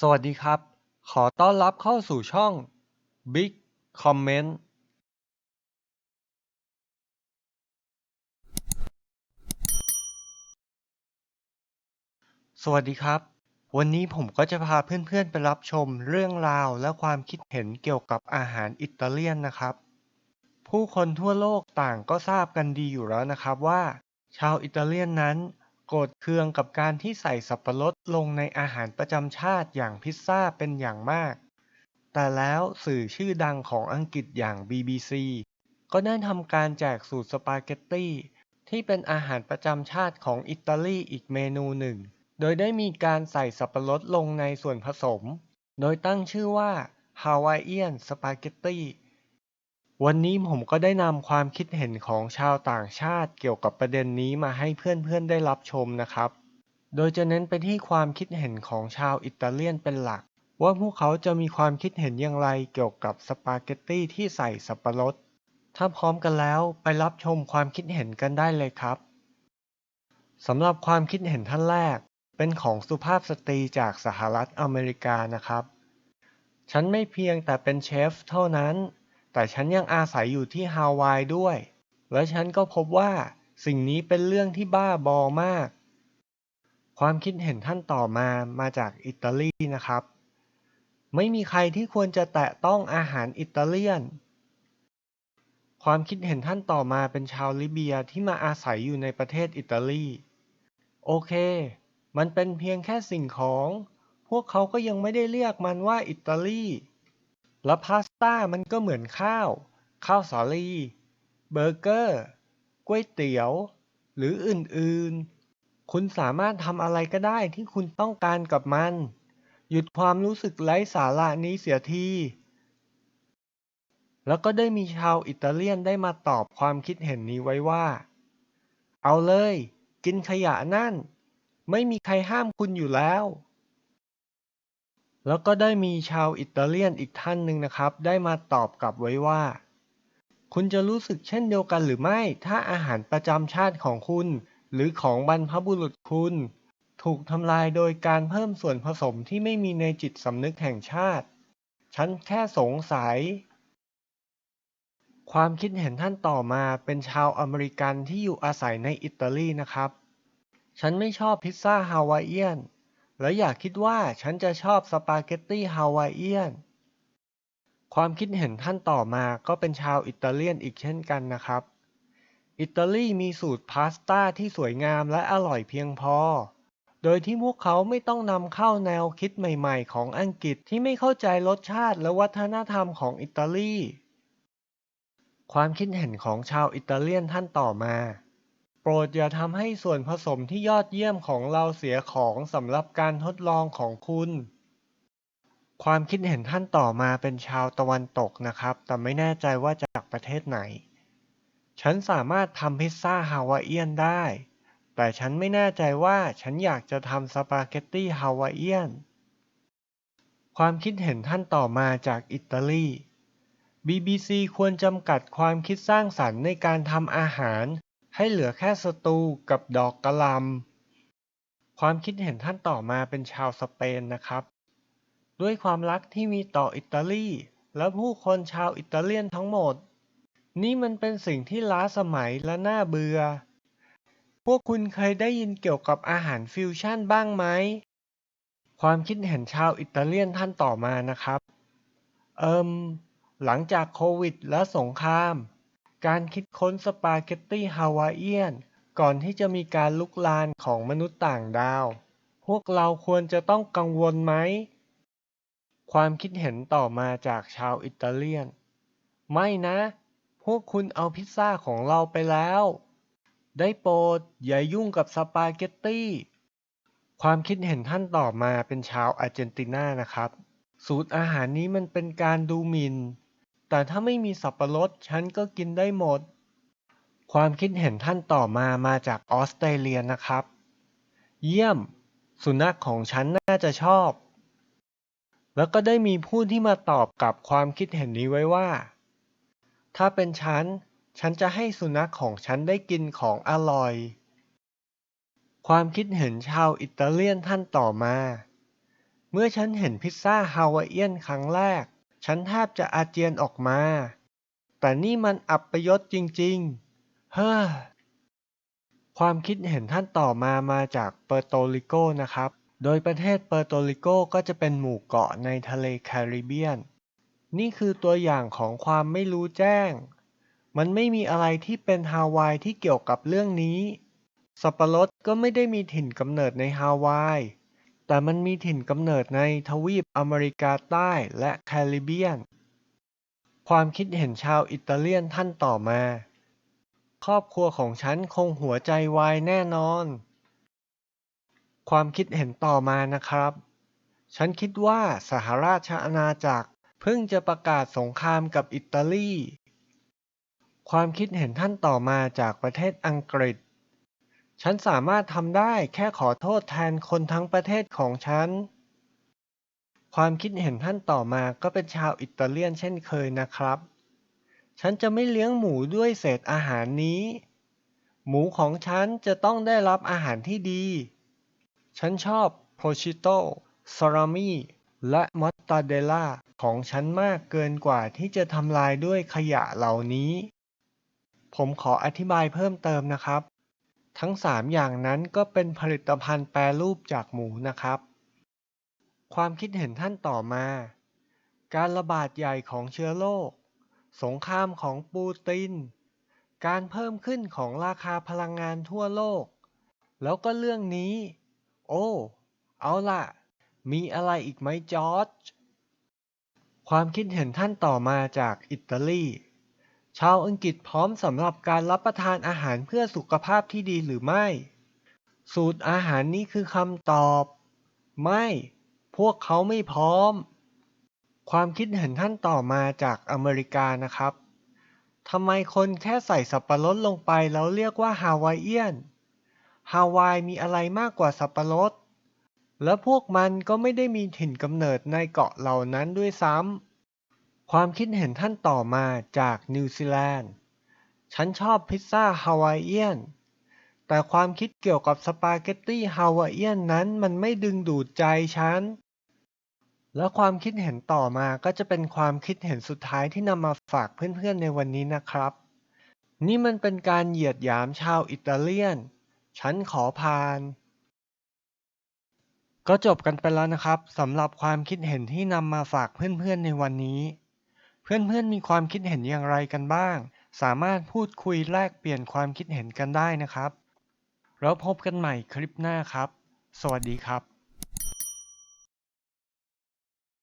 สวัสดีครับ ขอต้อนรับเข้าสู่ช่อง Big Comment สวัสดีครับ วันนี้ผมก็จะพาเพื่อนๆไปรับชมเรื่องราวและความคิดเห็นเกี่ยวกับอาหารอิตาเลียนนะครับ ผู้คนทั่วโลกต่างก็ทราบกันดีอยู่แล้วนะครับว่า ชาวอิตาเลียนนั้น โกรธเคืองกับการที่ใส่สับปะรดลงในอาหารประจำชาติอย่างพิซซ่าเป็นอย่างมาก แต่แล้วสื่อชื่อดังของอังกฤษอย่าง BBC ก็ได้ทำการแจกสูตรสปาเกตตี้ที่เป็นอาหารประจำชาติของอิตาลีอีกเมนูหนึ่ง โดยได้มีการใส่สับปะรดลงในส่วนผสม โดยตั้งชื่อว่า Hawaiian Spaghetti วันนี้ผมก็ได้นำความคิดเห็นของชาวต่างชาติเกี่ยวกับประเด็นนี้มาให้เพื่อนๆได้รับชมนะครับ โดยจะเน้นไปที่ความคิดเห็นของชาวอิตาเลียนเป็นหลัก ว่าพวกเขาจะมีความคิดเห็นอย่างไรเกี่ยวกับสปาเกตตี้ที่ใส่สับปะรด ถ้าพร้อมกันแล้วไปรับชมความคิดเห็นกันได้เลยครับสำหรับความคิดเห็นท่านแรก เป็นของสุภาพสตรีจากสหรัฐอเมริกานะครับ ฉันไม่เพียงแต่เป็นเชฟเท่านั้น แต่ฉันยังอาศัยอยู่ที่ฮาวายด้วย และฉันก็พบว่าสิ่งนี้เป็นเรื่องที่บ้าบอมาก ความคิดเห็นท่านต่อมามาจากอิตาลีนะครับ ไม่มีใครที่ควรจะแตะต้องอาหารอิตาเลียน ความคิดเห็นท่านต่อมาเป็นชาวลิเบียที่มาอาศัยอยู่ในประเทศอิตาลี โอเค มันเป็นเพียงแค่สิ่งของ พวกเขาก็ยังไม่ได้เรียกมันว่าอิตาลี และพาสต้ามันก็เหมือนข้าว ข้าวสาลี เบอร์เกอร์ ก๋วยเตี๋ยว หรืออื่นๆ คุณสามารถทำอะไรก็ได้ที่คุณต้องการกับมัน หยุดความรู้สึกไร้สาระนี้เสียที แล้วก็ได้มีชาวอิตาเลียนได้มาตอบความคิดเห็นนี้ไว้ว่า เอาเลย กินขยะนั่น ไม่มีใครห้ามคุณอยู่แล้ว แล้วก็ได้มีชาวอิตาเลียนอีกท่านหนึ่งนะครับ ได้มาตอบกลับไว้ว่า คุณจะรู้สึกเช่นเดียวกันหรือไม่ ถ้าอาหารประจำชาติของคุณ หรือของบรรพบุรุษคุณ ถูกทำลายโดยการเพิ่มส่วนผสมที่ไม่มีในจิตสำนึกแห่งชาติ ฉันแค่สงสัย ความคิดเห็นท่านต่อมาเป็นชาวอเมริกันที่อยู่อาศัยในอิตาลีนะครับ ฉันไม่ชอบพิซซ่าฮาวายเอียน และอยากคิดว่าฉันจะชอบสปาเกตตี้ฮาวายเอียน ความคิดเห็นท่านต่อมาก็เป็นชาวอิตาเลียนอีกเช่นกันนะครับ อิตาลีมีสูตรพาสต้าที่สวยงามและอร่อยเพียงพอ โดยที่พวกเขาไม่ต้องนำเข้าแนวคิดใหม่ๆ ของอังกฤษที่ไม่เข้าใจรสชาติและวัฒนธรรมของอิตาลี ความคิดเห็นของชาวอิตาเลียนท่านต่อมา ปรดอย่าทำให้ส่วนผสมที่ยอดเยี่ยมของเราเสียของสำหรับการทดลองของคุณ ความคิดเห็นท่านต่อมาเป็นชาวตะวันตกนะครับ แต่ไม่แน่ใจว่าจากประเทศไหน ฉันสามารถทำพิซซ่าฮาวายเอียนได้ แต่ฉันไม่แน่ใจว่าฉันอยากจะทำสปาเกตตี้ฮาวายเอียน ความคิดเห็นท่านต่อมาจากอิตาลี BBC ควรจำกัดความคิดสร้างสรรค์ในการทำอาหาร ให้เหลือแค่สตูกับดอกกะหล่ำความคิดเห็นท่านต่อมาเป็นชาวสเปนนะครับ ด้วยความรักที่มีต่ออิตาลีและผู้คนชาวอิตาเลียนทั้งหมด นี่มันเป็นสิ่งที่ล้าสมัยและน่าเบื่อ พวกคุณเคยได้ยินเกี่ยวกับอาหารฟิวชั่นบ้างไหม ความคิดเห็นชาวอิตาเลียนท่านต่อมานะครับ เอิมหลังจากโควิดและสงคราม การคิดค้นสปาเกตตี้ฮาวายเอียน ก่อนที่จะมีการลุกลานของมนุษย์ต่างดาว พวกเราควรจะต้องกังวลไหม ความคิดเห็นต่อมาจากชาวอิตาเลียน ไม่นะ พวกคุณเอาพิซซ่าของเราไปแล้ว ได้โปรดอย่ายุ่งกับสปาเกตตี้ความคิดเห็นท่านต่อมาเป็นชาวอาร์เจนตินานะครับ สูตรอาหารนี้มันเป็นการดูหมิ่น แต่ถ้าไม่มีสับปะรดฉันก็กินได้หมด ความคิดเห็นท่านต่อมามาจากออสเตรเลียนะครับ เยี่ยม สุนัขของฉันน่าจะชอบ แล้วก็ได้มีผู้ที่มาตอบกับความคิดเห็นนี้ไว้ว่า ถ้าเป็นฉัน ฉันจะให้สุนัขของฉันได้กินของอร่อย ความคิดเห็นชาวอิตาเลียนท่านต่อมา เมื่อฉันเห็นพิซซ่าฮาวายเอียนครั้งแรก ฉันแทบจะอาเจียนออกมา แต่นี่มันอับปยศจริงๆ เฮ้อ ความคิดเห็นท่านต่อมามาจากเปอร์โตริโกนะครับ โดยประเทศเปอร์โตริโกก็จะเป็นหมู่เกาะในทะเลแคริบเบียน นี่คือตัวอย่างของความไม่รู้แจ้ง มันไม่มีอะไรที่เป็นฮาวายที่เกี่ยวกับเรื่องนี้ สับปะรดก็ไม่ได้มีถิ่นกำเนิดในฮาวาย แต่มันมีถิ่นกำเนิดในทวีปอเมริกาใต้และแคริบเบียน ความคิดเห็นชาวอิตาเลียนท่านต่อมา ครอบครัวของฉันคงหัวใจวายแน่นอน ความคิดเห็นต่อมานะครับ ฉันคิดว่าสหราชอาณาจักรเพิ่งจะประกาศสงครามกับอิตาลี ความคิดเห็นท่านต่อมาจากประเทศอังกฤษ ฉันสามารถทำได้แค่ขอโทษแทนคนทั้งประเทศของฉัน ความคิดเห็นท่านต่อมาก็เป็นชาวอิตาเลียนเช่นเคยนะครับ ฉันจะไม่เลี้ยงหมูด้วยเศษอาหารนี้ หมูของฉันจะต้องได้รับอาหารที่ดี ฉันชอบโพชิโต้ซาลามีและมอตตาเดล่าของฉันมากเกินกว่าที่จะทำลายด้วยขยะเหล่านี้ ผมขออธิบายเพิ่มเติมนะครับ ทั้งสามอย่างนั้นก็เป็นผลิตภัณฑ์แปรรูปจากหมูนะครับ ความคิดเห็นท่านต่อมา การระบาดใหญ่ของเชื้อโรค สงครามของปูติน การเพิ่มขึ้นของราคาพลังงานทั่วโลก แล้วก็เรื่องนี้ โอ้ เอาล่ะ มีอะไรอีกไหมจอร์จความคิดเห็นท่านต่อมาจากอิตาลี ชาวอังกฤษพร้อมสำหรับการรับประทานอาหารเพื่อสุขภาพที่ดีหรือไม่ สูตรอาหารนี้คือคำตอบ ไม่ พวกเขาไม่พร้อม ความคิดเห็นท่านต่อมาจากอเมริกานะครับทำไมคนแค่ใส่สับปะรดลงไปแล้วเรียกว่าฮาวายเอียน ฮาวายมีอะไรมากกว่าสับปะรด และพวกมันก็ไม่ได้มีถิ่นกำเนิดในเกาะเหล่านั้นด้วยซ้ำ ความคิดเห็นท่านต่อมาจากนิวซีแลนด์ ฉันชอบพิซซ่าฮาวายเอียน แต่ความคิดเกี่ยวกับสปาเกตตี้ฮาวายเอียนนั้นมันไม่ดึงดูดใจฉัน และความคิดเห็นต่อมาก็จะเป็นความคิดเห็นสุดท้ายที่นำมาฝากเพื่อนๆในวันนี้นะครับ นี่มันเป็นการเหยียดหยามชาวอิตาเลียน ฉันขอผ่านก็จบกันไปแล้วนะครับสำหรับความคิดเห็นที่นำมาฝากเพื่อนๆในวันนี้ เพื่อนๆมีความคิดเห็นอย่างไรกันบ้าง สามารถพูดคุยแลกเปลี่ยนความคิดเห็นกันได้นะครับ แล้วพบกันใหม่คลิปหน้าครับ สวัสดีครับ